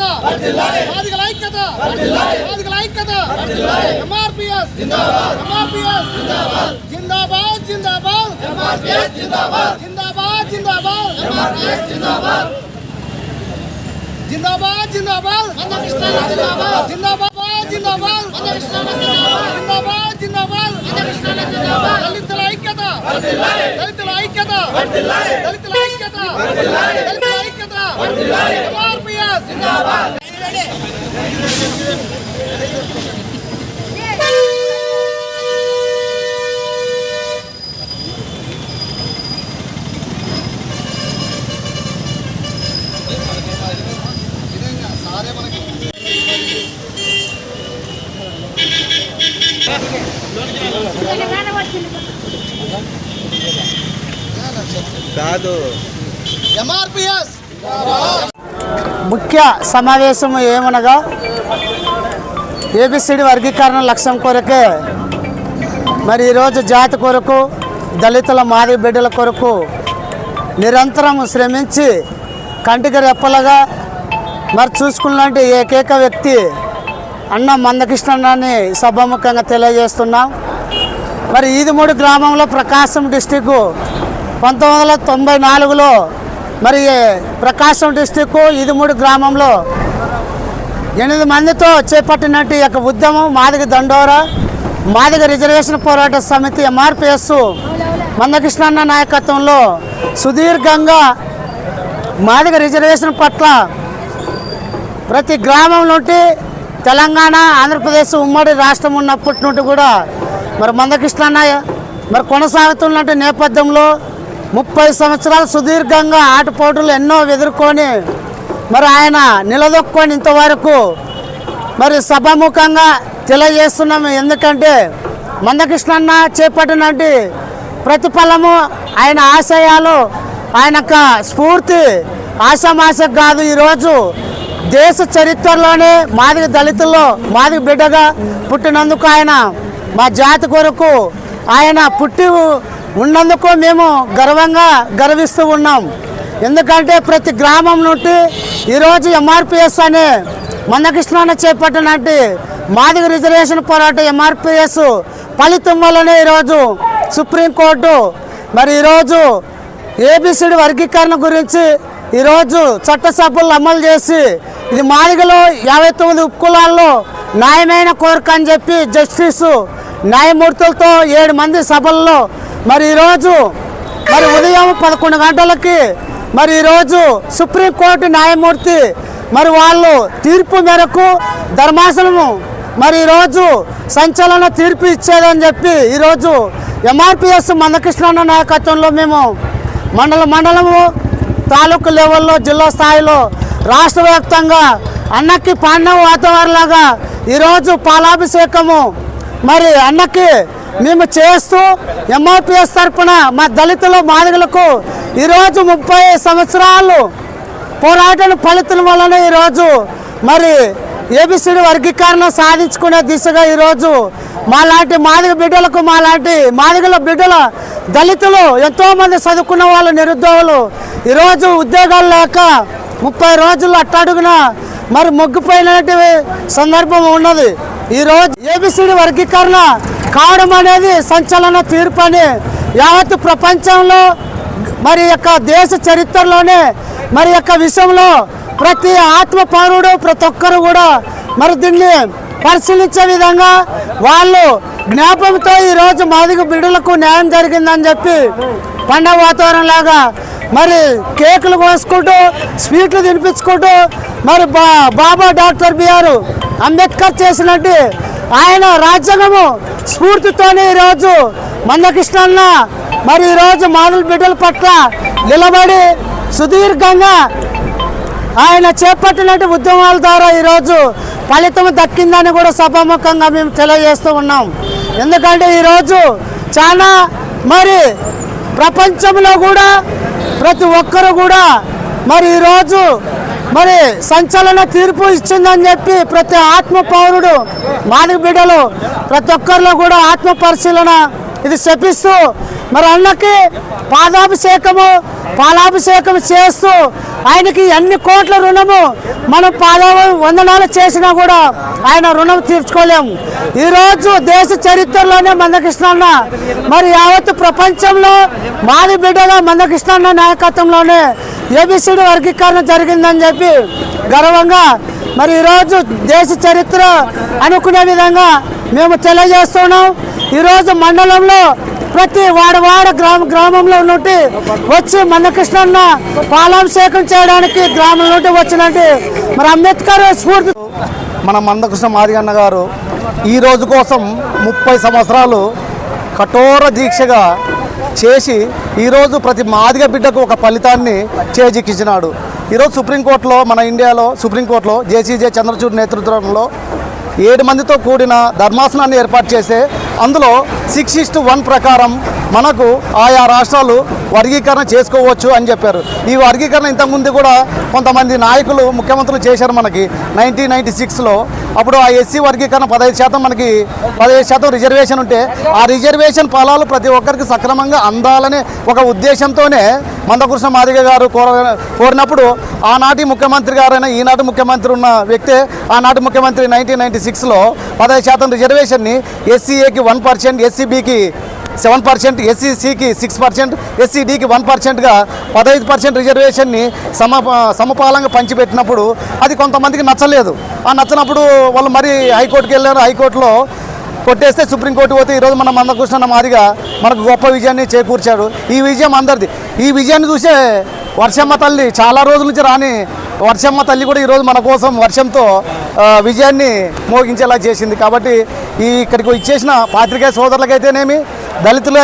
మాదిగల ఐక్యత. మాదిగల ఐక్యత. ఎంఆర్పిఎస్. ఎంఆర్పిఎస్. జిందాబాద్. జిందాబాద్ జిందాబాద్. జిందాబాద్. జిందాబాద్ జిందాబాద్. జిందాబాద్. జిందాబాద్ జిందాబాద్. జిందాబాద్. జిందాబాద్ జిందాబాద్. దళితుల ఐక్యత దళితుల ఐక్యత దళితుల ఐక్యత దళితుల ఐక్యత ఎంఆర్పిఎస్ కాదు. ఎంఆర్పిఎస్ ముఖ్య సమావేశం ఏమనగా ఏబిసిడి వర్గీకరణ లక్ష్యం కొరకే మరి ఈరోజు జాతి కొరకు దళితుల మాదిగ బిడ్డల కొరకు నిరంతరం శ్రమించి కంటికి రెప్పలుగా మరి చూసుకున్నలాంటి ఏకైక వ్యక్తి అన్న మందకృష్ణని సభాముఖంగా తెలియజేస్తున్నాం. మరి ఈదిమూడు గ్రామంలో ప్రకాశం డిస్టిక్ పంతొమ్మిది వందల తొంభై నాలుగులో మరి ప్రకాశం డిస్టిక్ ఈదిమూడు గ్రామంలో ఎనిమిది మందితో చేపట్టినట్టు యొక్క ఉద్యమం మాదిగ దండోరా మాదిగ రిజర్వేషన్ పోరాట సమితి ఎంఆర్పిఎస్ మందకృష్ణన్న నాయకత్వంలో సుదీర్ఘంగా మాదిగ రిజర్వేషన్ పట్ల ప్రతి గ్రామం నుండి తెలంగాణ ఆంధ్రప్రదేశ్ ఉమ్మడి రాష్ట్రం ఉన్నప్పటి నుండి కూడా మరి మందకృష్ణన్న మరి కొనసాగుతున్నట్టు నేపథ్యంలో ముప్పై సంవత్సరాలు సుదీర్ఘంగా ఆటపోటులు ఎన్నో ఎదుర్కొని మరి ఆయన నిలదొక్కొని ఇంతవరకు మరి సభాముఖంగా తెలియజేస్తున్నాము. ఎందుకంటే మందకృష్ణన్న చేపట్టినటువంటి ప్రతిఫలము ఆయన ఆశయాలు ఆయన యొక్క స్ఫూర్తి ఆశామాశ కాదు. ఈరోజు దేశ చరిత్రలోనే మాదిగ దళితుల్లో మాదిగ బిడ్డగా పుట్టినందుకు ఆయన మా జాతి కొరకు ఆయన పుట్టి ఉన్నందుకు మేము గర్వంగా గర్విస్తూ ఉన్నాం. ఎందుకంటే ప్రతి గ్రామం నుండి ఈరోజు ఎంఆర్పిఎస్ అనే మందకృష్ణాన చేపట్టినట్టు మాదిగ రిజర్వేషన్ పోరాట ఎంఆర్పిఎస్ ఫలితం వల్లనే ఈరోజు సుప్రీంకోర్టు. మరి ఈరోజు ఏబిసిడి వర్గీకరణ గురించి ఈరోజు చట్టసభలు అమలు చేసి ఇది మాదిగలో యాభై తొమ్మిది ఉపకులాల్లో న్యాయమైన కోరిక అని చెప్పి జస్టిస్ న్యాయమూర్తులతో ఏడు మంది సభల్లో మరి ఈరోజు మరి ఉదయం పదకొండు గంటలకి మరి ఈరోజు సుప్రీంకోర్టు న్యాయమూర్తి మరి వాళ్ళు తీర్పు మేరకు ధర్మాసనము మరి ఈరోజు సంచలన తీర్పు ఇచ్చేదని చెప్పి ఈరోజు ఎంఆర్పిఎస్ మందకృష్ణ నాయకత్వంలో మేము మండల మండలము తాలూకు లెవెల్లో జిల్లా స్థాయిలో రాష్ట్ర వ్యాప్తంగా అన్నకి పాండవ వాతావరణలాగా ఈరోజు పాలాభిషేకము మరి అన్నకి మేము చేస్తూ ఎంఆర్పిఎస్ తరఫున మా దళితులు మాదిగలకు ఈరోజు ముప్పై సంవత్సరాలు పోరాటం ఫలితం వలన ఈరోజు మరి ఏబిసిడి వర్గీకరణ సాధించుకునే దిశగా ఈరోజు మాలాంటి మాదిగ బిడ్డలకు మాలాంటి మాదిగల బిడ్డల దళితులు ఎంతోమంది చదువుకున్న వాళ్ళు నిరుద్యోగులు ఈరోజు ఉద్యోగాలు లేక ముప్పై రోజులు అట్టడుగున మరి మొగ్గిపోయినటువంటి సందర్భం ఉన్నది. ఈరోజు ఏబిసిడి వర్గీకరణ కావడం అనేది సంచలన తీర్పు అని యావత్ ప్రపంచంలో మరి యొక్క దేశ చరిత్రలోనే మరి యొక్క విషయంలో ప్రతి ఆత్మ పౌరుడు ప్రతి ఒక్కరు కూడా మరి దీన్ని పరిశీలించే విధంగా వాళ్ళు జ్ఞాపకంతో ఈరోజు మాదిగ బిడ్డలకు న్యాయం జరిగిందని చెప్పి పండగ వాతావరణం లాగా మరి కేకులు కోసుకుంటూ స్వీట్లు తినిపించుకుంటూ మరి బా బాబా డాక్టర్ బిఆర్ అంబేద్కర్ చేసినట్టు ఆయన రాజ్యాంగము స్ఫూర్తితోనే ఈరోజు మందకృష్ణన్న మరి ఈరోజు మానవుల బిడ్డల పట్ల నిలబడి సుదీర్ఘంగా ఆయన చేపట్టినట్టు ఉద్యమాల ద్వారా ఈరోజు ఫలితం దక్కిందని కూడా సభాముఖంగా మేము తెలియజేస్తూ ఉన్నాం. ఎందుకంటే ఈరోజు చాలా మరి ప్రపంచంలో కూడా ప్రతి ఒక్కరు కూడా మరి ఈరోజు మరి సంచలన తీర్పు ఇచ్చిందని చెప్పి ప్రతి ఆత్మ పౌరుడు మాదిగ బిడ్డలు ప్రతి ఒక్కరిలో కూడా ఆత్మ పరిశీలన ఇది శపిస్తూ మరి అన్నకి పాదాభిషేకము పాలాభిషేకం చేస్తూ ఆయనకి ఎన్ని కోట్ల రుణము మనం పాదవ వందనాలు చేసినా కూడా ఆయన రుణం తీర్చుకోలేము. ఈరోజు దేశ చరిత్రలోనే మందకృష్ణన్న మరి యావత్ ప్రపంచంలో మాది బిడ్డగా మందకృష్ణన్న నాయకత్వంలోనే ఏబిసిడి వర్గీకరణ జరిగిందని చెప్పి గర్వంగా మరి ఈరోజు దేశ చరిత్ర అనుకునే విధంగా మేము తెలియజేస్తున్నాం. ఈరోజు మండలంలో ప్రతి వాడవాడ గ్రామ గ్రామంలో నుండి వచ్చి మందకృష్ణన్న పాలాభిషేకం చేయడానికి గ్రామం నుండి వచ్చినట్టు మరి అంబేద్కర్ స్ఫూర్తి. మన మందకృష్ణ మాదిగన్న గారు ఈ రోజు కోసం ముప్పై సంవత్సరాలు కఠోర దీక్షగా చేసి ఈరోజు ప్రతి మాదిగ బిడ్డకు ఒక ఫలితాన్ని చేజిక్కించినాడు. ఈరోజు సుప్రీంకోర్టులో మన ఇండియాలో సుప్రీంకోర్టులో జేసీజే చంద్రచూడ్ నేతృత్వంలో ఏడు మందితో కూడిన ధర్మాసనాన్ని ఏర్పాటు చేసే అందులో సిక్స్ ఇస్ట్ వన్ ప్రకారం మనకు ఆయా రాష్ట్రాలు వర్గీకరణ చేసుకోవచ్చు అని చెప్పారు. ఈ వర్గీకరణ ఇంతకుముందు కూడా కొంతమంది నాయకులు ముఖ్యమంత్రులు చేశారు మనకి. నైన్టీన్ నైన్టీ సిక్స్లో అప్పుడు ఆ ఎస్సీ వర్గీకరణ పదహైదు శాతం మనకి పదహైదు శాతం రిజర్వేషన్ ఉంటే ఆ రిజర్వేషన్ ఫలాలు ప్రతి ఒక్కరికి సక్రమంగా అందాలనే ఒక ఉద్దేశంతోనే మందకృష్ణ మాదిగ గారు కోర కోరినప్పుడు ఆనాటి ముఖ్యమంత్రి గారైన ఈనాటి ముఖ్యమంత్రి ఉన్న వ్యక్తే ఆనాటి ముఖ్యమంత్రి నైన్టీన్ నైన్టీ సిక్స్లో పదహైదు శాతం రిజర్వేషన్ని ఎస్సీఏకి వన్ పర్సెంట్ ఎస్సీబీకి సెవెన్ పర్సెంట్ ఎస్సీసీకి సిక్స్ పర్సెంట్ ఎస్సీడీకి వన్ పర్సెంట్గా పదహైదు పర్సెంట్ రిజర్వేషన్ని సమ సమపాలంగా పంచిపెట్టినప్పుడు అది కొంతమందికి నచ్చలేదు. ఆ నచ్చినప్పుడు వాళ్ళు మరి హైకోర్టుకి వెళ్ళారు. హైకోర్టులో కొట్టేస్తే సుప్రీంకోర్టు పోతే ఈరోజు మన మందకృష్ణ మాదిగా మనకు గొప్ప విజయాన్ని చేకూర్చాడు. ఈ విజయం అందరిది. ఈ విజయాన్ని చూసే వర్షమ్మ తల్లి చాలా రోజుల నుంచి రాని వర్షమ్మ తల్లి కూడా ఈరోజు మన కోసం వర్షంతో విజయాన్ని మోగించేలా చేసింది. కాబట్టి ఈ ఇక్కడికి ఇచ్చేసిన పాత్రికేయ సోదరులకైతేనేమి దళితులు